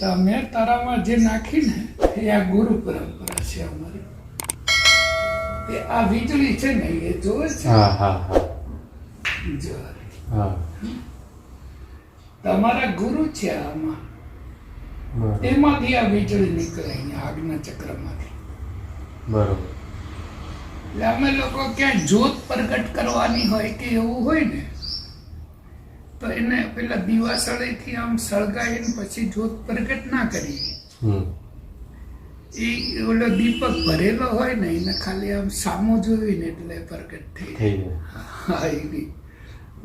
તો મેં તારામાં જે નાખી ને એ આ ગુરુ પરંપરા છે અમારી. એ આ વીજળી છે ને એ જોવે છે? તમારા ગુરુ છે આમાં. એમાંથી આ વીજળી નીકળે આગના ચક્રમાંથી. બરોબર. એટલે અમે લોકો ક્યાંય જ્યોત પ્રગટ કરવાની હોય કે એવું હોય ને તો એને પેલા દીવાસળીથી આમ સળગાવીને પછી જોત પ્રગટ ના કરી એ ઓલો દીપક ભરેલો હોય ને એને ખાલી આમ સામો જોઈને એટલે પ્રગટ થઈ જાય. હા એની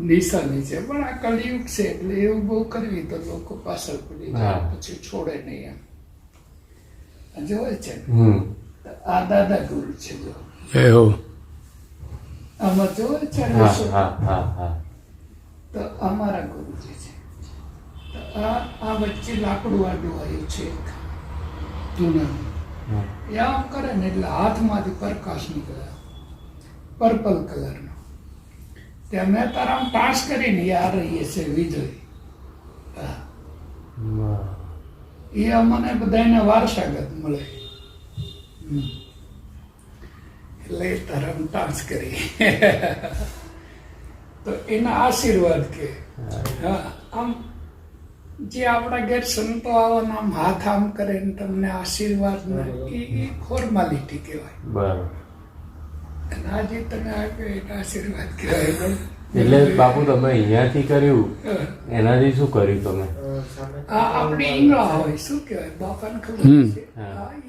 નિશાની છે. પણ આ કળિયુગ છે એટલે એવું બહુ કરવી તો લોકો પાછળ પડી જાય પછી છોડે નહીં એમ. જોવે છે આ દાદા ગુરુ છે જો. આમાં જોવે છે હા હા હા. હા આ મારા ગુરુજી છે. તો આ આ વચ્ચે લાકડું આડું આવ્યું છે એક. એ આમ કરે ને એટલે હાથમાંથી પ્રકાશ નીકળે. પર્પલ કલરનો ત્યાં મેં તારા આમ પાસ કરીને આ રહીએ છે વિજય. હા. એ અમને બધાને વારસાગત મળે. એટલે તરમ ટાંસ કરી. તો એના આશીર્વાદ કે. હા. આમ જે આપણા ઘેર સંતો આવવાના આમ હાથ આમ કરે ને તમને આશીર્વાદ ને એ ફોર્માલિટી કહેવાય. બરાબર. અને આજે તમે આપ્યો એના આશીર્વાદ કહેવાય. એટલે બાપુ તમે અહીંયાથી કર્યું એનાથી શું કર્યું તમે? આપણે ઈંગળા હોય શું કહેવાય? બાપાને ખબર છે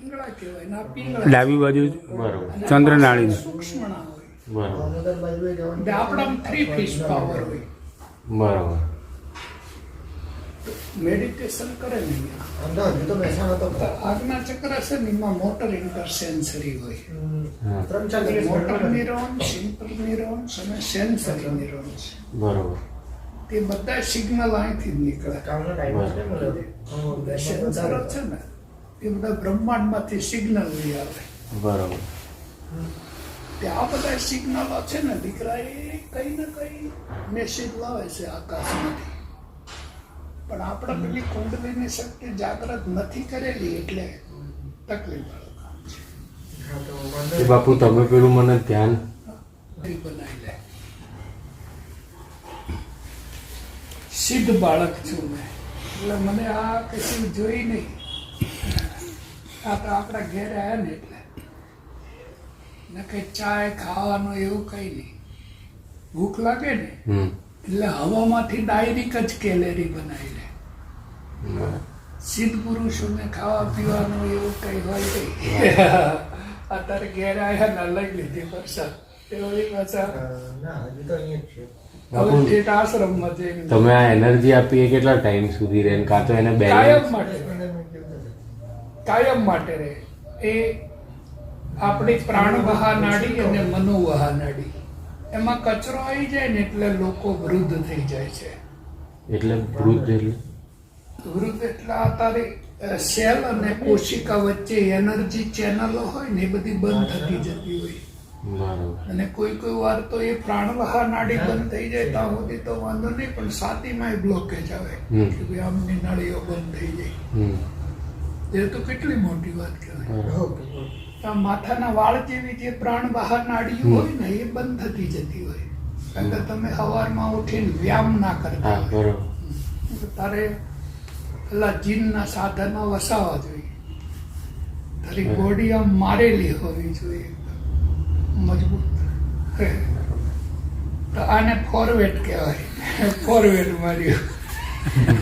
ઈંગળા કહેવાય ને ડાબી બાજુ બરોબર. ચંદ્રનાળી. હોય. બરોબર. એટલે થ્રી ફીસ પાવર હોય. બરોબર. મેડિટેશન કરે ને અહીંયા. તો આગના ચક્ર છે ને એમાં મોટર ઇન્ટરસેન્સરી હોય. મોટર ન્યુરોન્સ સિમ્પલ ન્યુરોન્સ અને સેન્સરી ન્યુરોન્સ બરોબર. તે બધા સિગ્નલ અહીંથી જ નીકળે. સેન્સરો છે ને. એ બધા બ્રહ્માંડમાંથી સિગ્નલ લઈ આવે. બરોબર. તે આ બધા સિગ્નલો છે ને દીકરા એ કઈ ને કઈ મેસેજ લાવે છે આકાશમાંથી. પણ આપણે પેલી કુંડલીની શક્તિ જાગૃત નથી કરેલી એટલે તકલીફ વાળું કામ છે. એ બાપુ તમે પેલું મને ધ્યાન. બનાવી લે. સિદ્ધ બાળક છું મેં. એટલે મને આ કશું જોઈ નહીં. આ તો આપણા ઘેર આવ્યા ને એટલે. ને કઈ ચાય ખાવાનું એવું કઈ નહીં. ભૂખ લાગે ને એટલે હવામાંથી ડાયરેક જ કેલેરી બનાવી લે. સિદ્ધ પુરુષોને ખાવા પીવાનું એવું કઈ હોય નહીં. અત્યારે ઘેર આવ્યા ને લઈ લીધી વરસાદ તે પાછા હવે ઠેઠ આશ્રમમાં તમે આ એનર્જી આપી એ કેટલા ટાઈમ સુધી રહે કાં તો એને કાયમ માટે. કાયમ માટે રહે. એ આપણી પ્રાણવાહા નાડી અને મનોવાહા નાડી. એમાં કચરો આવી જાય ને એટલે લોકો વૃદ્ધ થઈ જાય છે. એટલે વૃદ્ધ એટલે? વૃદ્ધ એટલે આ તારી સેલ અને કોશિકા વચ્ચે એનર્જી ચેનલો હોય ને એ બધી બંધ થતી જતી હોય. અને કોઈ કોઈ વાર તો એ પ્રાણવાહા નાડી બંધ થઈ જાય ત્યાં સુધી તો વાંધો નહીં પણ છાતીમાં બ્લોકેજ આવે. કે ભાઈ આમની નાળીઓ બંધ થઈ જાય. હમ. એ તો કેટલી મોટી વાત કહેવાય. માથાના વાળ જેવી જે પ્રાણવાહા નાડીઓ હોય ને એ બંધ થતી જતી હોય. કે તમે સવારમાં ઉઠીને વ્યાયામ ના કરતા તારે પેલા જીનના સાધનો વસાવવા જોઈએ. તારી બોડી આમ મારેલી હોવી જોઈએ. મજબૂત. તો આને ફોરવેટ કહેવાય. ફોરવેટ માર્યું.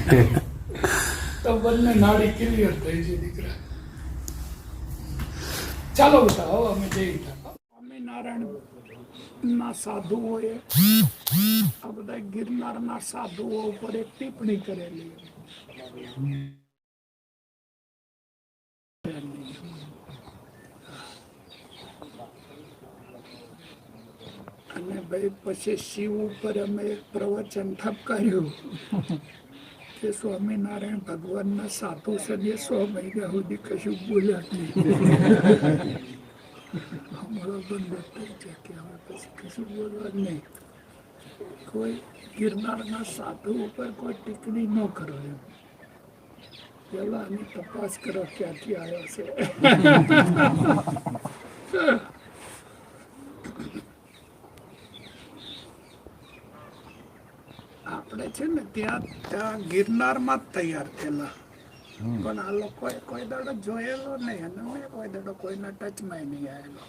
તો બંને નાડી ક્લિયર થઈ છે દીકરા. ચાલો બેટા હવે અમે જઈ સ્વામિનારાયણ ના સાધુઓએ આ બધા ગિરનારના સાધુઓ ઉપર એક ટિપ્પણી કરેલી. અને ભાઈ, પછી શિવ ઉપર અમે એક પ્રવચન ઠપકાર્યું કે સ્વામિનારાયણ ભગવાનના સાધુ ને સો મહિના સુધી કશું બોલ્યા નહીં અમારો બંધ થઈ જાય કે હવે પછી કશું બોલવા જ નહીં. કોઈ ગિરનારના સાધુ ઉપર કોઈ ટિપ્પણી ન કરો એમ. પેલા આની તપાસ કરો ક્યાંથી આવ્યો છે. આપણે છે ને ત્યાં ત્યાં ગિરનારમાં તૈયાર થયેલા. પણ આ લોકોએ કોઈ દાડો જોયેલો નહીં અને કોઈ દાડો કોઈના ટચમાં નહીં આવેલો.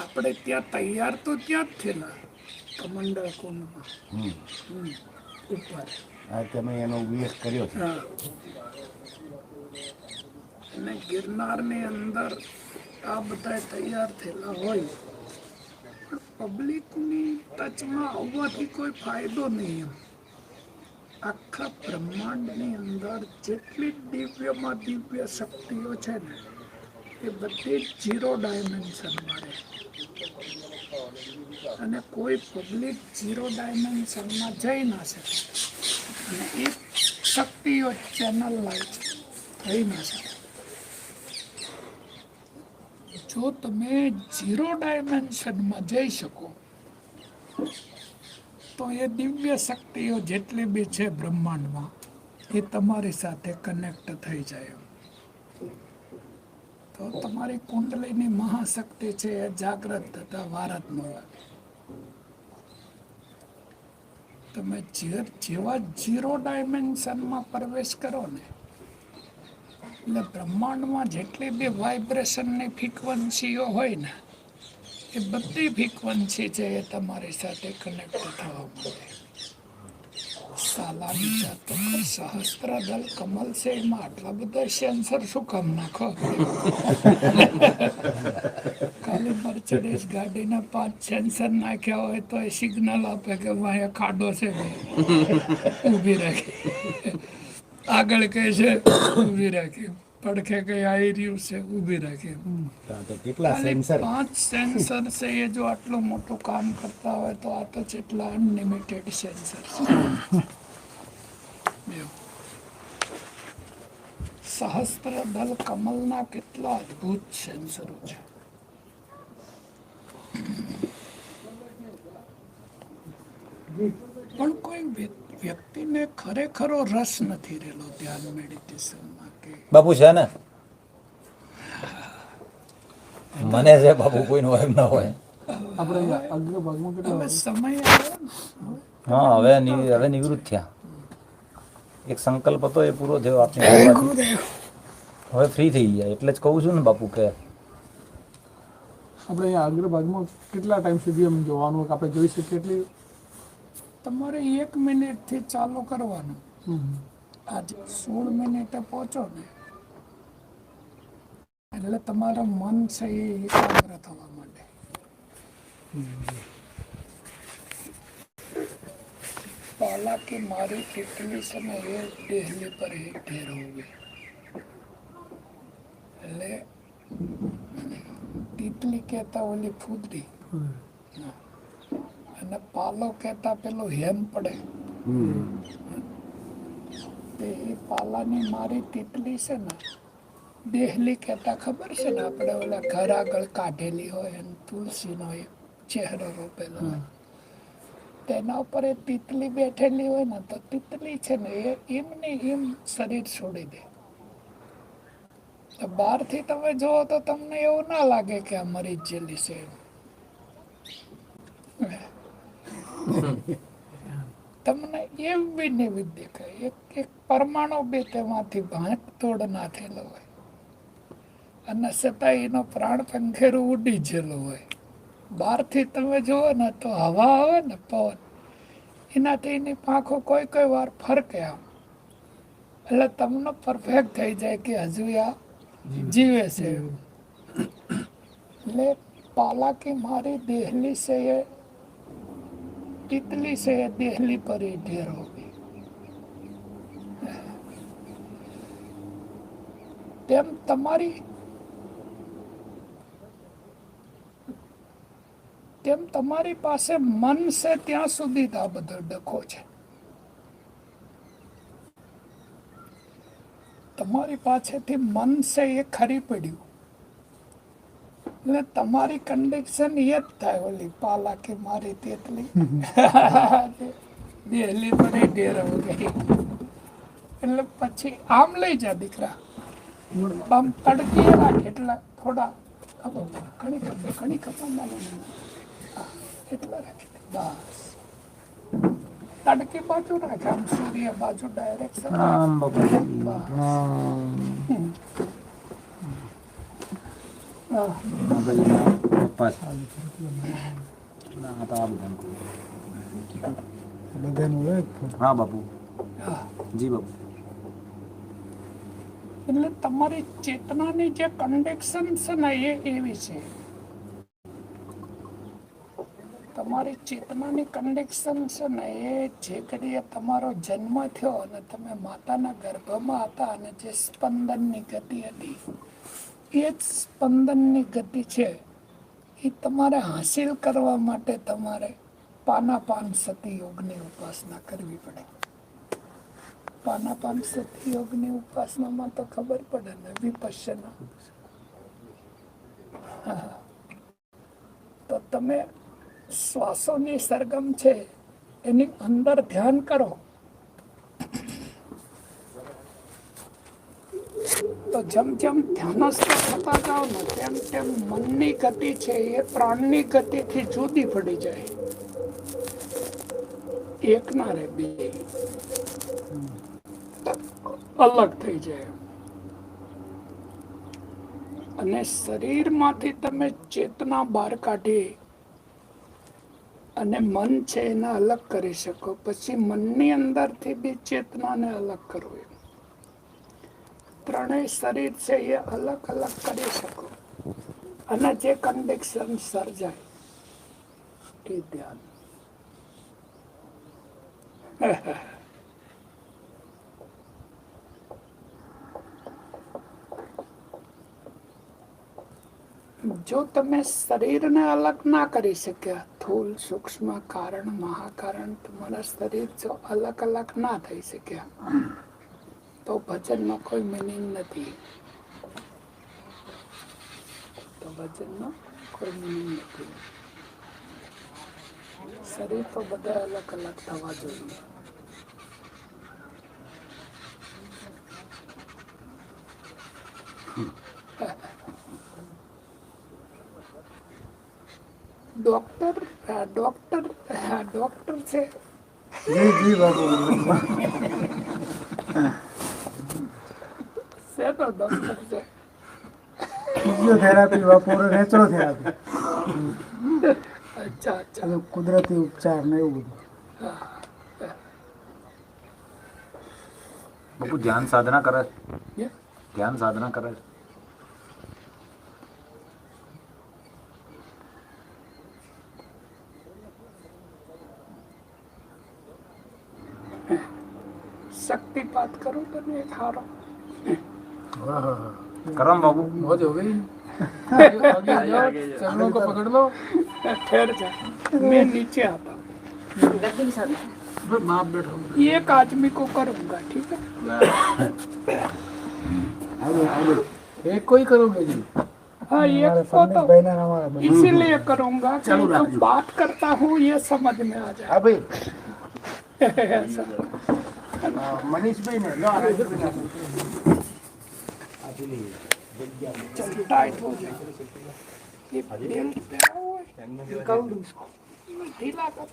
આપણે ત્યાં તૈયાર તો ત્યાં જ થયેલા કમંડળ કુંડમાં. ઉપર. આ તમે એનો ઉલ્લેખ કર્યો છે. અને ગિરનારની અંદર આ બધા તૈયાર થયેલા હોય. પણ પબ્લિકની ટચમાં આવવાથી કોઈ ફાયદો નહીં એમ. આખા બ્રહ્માંડની અંદર જેટલી દિવ્યમાં દિવ્ય શક્તિઓ છે ને, એ બધી જીરો ડાયમેન્શનમાં રહે. અને કોઈ પબ્લિક જીરો ડાયમેન્શનમાં જઈ ના શકે. અને એ શક્તિઓ ચેનલ લાઈટ થઈ ના શકે. જો તમે ઝીરો ડાયમેન્શનમાં જઈ શકો, તો એ દિવ્ય શક્તિઓ જેટલી બી છે બ્રહ્માંડમાં, એ તમારી સાથે કનેક્ટ થઈ જાય. તો તમારી કુંડલીની મહાશક્તિ છે એ જાગ્રત થતા વારત ન લાગે તમે જેવા ઝીરો ડાયમેન્શનમાં પ્રવેશ કરો ને એટલે બ્રહ્માંડમાં જેટલી બી વાઇબ્રેશનની ફ્રીક્વન્સીઓ હોય ને એ બધી ફ્રીક્વન્સી છે એ તમારી સાથે કનેક્ટ થવા માંડે સાલા વિચાર તો કર, કમલ છે એમાં આટલા બધા સેન્સર શું કામ નાખો? ખાલી મર્ચડીઝ ગાડીના પાંચ સેન્સર નાખ્યા હોય તો એ સિગ્નલ આપે કે અહીંયા ખાડો છે ઊભી રાખી. આગળ કહે છે ઊભી રાખી. પડખે કઈ આવી રહ્યું છે ઊભી રાખી. કેટલા સેન્સર? પાંચ સેન્સર છે એ જો આટલું મોટું કામ કરતા હોય તો આ તો કેટલા અનલિમિટેડ સેન્સર છે. સહસ્ત્ર દલ કમલના કેટલા અદ્ભુત સેન્સરો છે. પણ કોઈ વ્યક્તિને ખરેખરો રસ નથી રહેલો ધ્યાન મેડિટેશનમાં કે બાપુ છે ને? મને છે બાપુ કોઈનું હોય. એમ ના હોય હવે સમય આવ્યો ને. હા હવે હવે નિવૃત્ત થયા. એક સંકલ્પ હતો એ પૂરો થયો આપની. હવે ફ્રી થઈ ગયા એટલે જ કહું છું ને બાપુ કે આપણે અહીંયા અગ્રભાગમાં કેટલા ટાઈમ સુધી એમ જોવાનું કે આપણે જોઈ શકીએ એટલી તમારે એક મિનિટથી ચાલુ કરવાનું. આજે સોળ મિનિટે પહોંચો ને. એટલે તમારું મન છે એ એકાગ્ર થવા માંડે. પહેલા કે મારી કેટલી સમય એ ડેહલી પર એક ઠેરવવી એટલે તીતલી કહેતા ઓલી ફૂદરી અને પાલો કહેતા પેલું હેમ પડે. તે એ પાલાની મારી તીતલી છે ને દેહલી કહેતા ખબર છે ને આપણે ઓલા ઘર આગળ કાઢેલી હોય અને તુલસીનો એક ચહેરો રોપેલો હોય. તેના ઉપર એ તીતલી બેઠેલી હોય ને તો તીતલી છે ને એ એમને એમ શરીર છોડી દે. બહારથી તમે જુઓ તો તમને એવું ના લાગે કે આ મરી જેલી છે એમ. તમને એવી બી નહીં દેખાય. એક એક પરમાણુ બી તેમાંથી ભાંક તોડ ના થયેલો હોય. અને છતાં એનો પ્રાણ પંખેરું ઉડી જેલો હોય. બહારથી તમે જુઓ ને તો હવા આવે ને પવન. એનાથી એની પાંખો કોઈ કોઈ વાર ફરકે આમ. એટલે તમને પરફેક્ટ થઈ જાય કે હજુ આ જીવે છે. એટલે પાલાકી મારી દેહલી છે એ तितली से देहली पर ही ढेर होगी તેમ તમારી તેમ તમારી પાસે મન છે ત્યાં સુધી જ આ બધો ડખો છે તમારી પાસેથી મન છે એ ખરી પડ્યું એટલે તમારી કન્ડિશન એ જ થાય ઓલી પાલા કે મારી તેટલી. દેહલી પડી ઢેર હો ગઈ. એટલે પછી આમ લઈ જા દીકરા. આમ તડકી રાખ એટલે થોડા ખબર ઘણી ખબર ઘણી ના એટલા રાખી બસ. તડકી બાજુ રાખ આમ સૂર્ય બાજુ ડાયરેક્શન આમ બાપુ પપ્પા છે. ના, આ તો આ બધાનું કહું. બધાનું હોય હા તમારી ચેતનાની જે કન્ડેક્શન છે ને એ એવી છે તમારી ચેતનાની કન્ડેક્શન છે ને એ જે ઘડીએ તમારો જન્મ થયો અને તમે માતાના ગર્ભમાં હતા અને જે સ્પંદનની ગતિ હતી એ જ સ્પંદનની ગતિ છે. એ તમારે હાસિલ કરવા માટે તમારે પાનાપાન સતી યોગની ઉપાસના કરવી પડે. પાનાપાન સતી યોગની ઉપાસનામાં તો ખબર પડે ને, વિપશ્યના. હા. તો તમે શ્વાસોની સરગમ છે, એની અંદર ધ્યાન કરો. જેમ જેમ ધ્યાનસ્થ થતા જાઓ ને તેમ તેમ મનની ગતિ છે એ પ્રાણની ગતિથી જુદી પડી જાય. એક ના રે બે. અલગ થઈ જાય. અને શરીરમાંથી તમે ચેતના બહાર કાઢી અને મન છે એને અલગ કરી શકો. પછી મનની અંદરથી બી ચેતનાને અલગ કરવી ત્રણેય શરીર છે એ અલગ અલગ કરી શકો. અને જે કન્ડિક્શન સર્જાય, એ ધ્યાન. જો તમે શરીરને અલગ ના કરી શક્યા, સ્થૂલ, સૂક્ષ્મ કારણ, મહાકારણ, તમારા શરીર જો અલગ અલગ ના થઈ શક્યા તો ભજનનો કોઈ મિનિંગ નથી. તો ભજનનો કોઈ મિનિંગ નથી. શરીર તો બધા અલગ અલગ થવા જોઈએ. ડોક્ટર ડોક્ટર ડોક્ટર છે. જી જી છે ફિઝિયોથેરાપી વાપરો નેચરો થેરાપી અચ્છા અચ્છા. કુદરતી ઉપચાર ને એવું બધું. બાપુ ધ્યાન સાધના કરે. ધ્યાન સાધના કરે. શક્તિપાત કરું તો ને એક હારો. करम बाबू। हाँ, हाँ, हाँ। मौज हो गई। चरणों को पकड़ लो। ठहर जा। मैं नीचे आता हूँ। बैठो। एक आदमी को करूँगा ठीक है? एक कोई करोगे जी। हाँ ये को तो इसीलिए करूँगा तो बात करता हूँ ये समझ में आ जाए। अभी मनीष भाई ने चल टाइट हो जाए ये बेल्ट पहना हुआ है। गाउंड उसको। ढीला कर।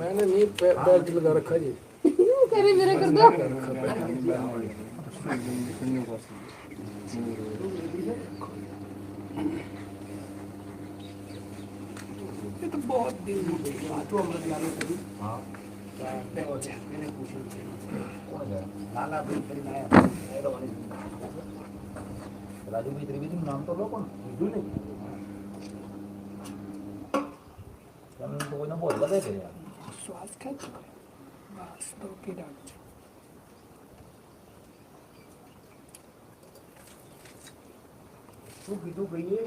मैंने नहीं बेल्ट लगा रखा जी। यूँ करे मेरा कर दो? ये तो बहुत दिन हो गई बात हुआ अमृत लाल कभी हाँ। मैंने पूछा। लाला बिल्कुल आया રાજુભાઈ ત્રિવેદીનું નામ તો લોકોને કીધું નહીં તમે તો કોઈને બોલ બધા કર્યા શ્વાસ ખાતો બસ તો કે રાખજો શું કીધું કહીએ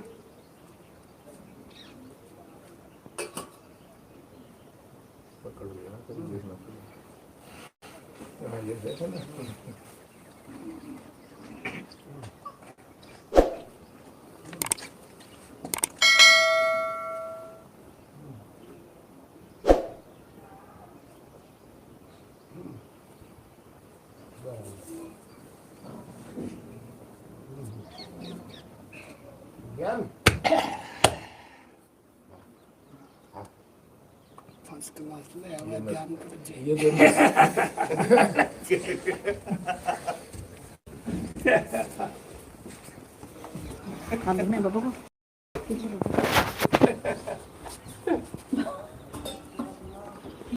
પકડવું એના કરી દેશ નથી એમાં જે છે ને જ્ઞાન ફર્સ્ટ ક્લાસ લે હવે ધ્યાન કરજે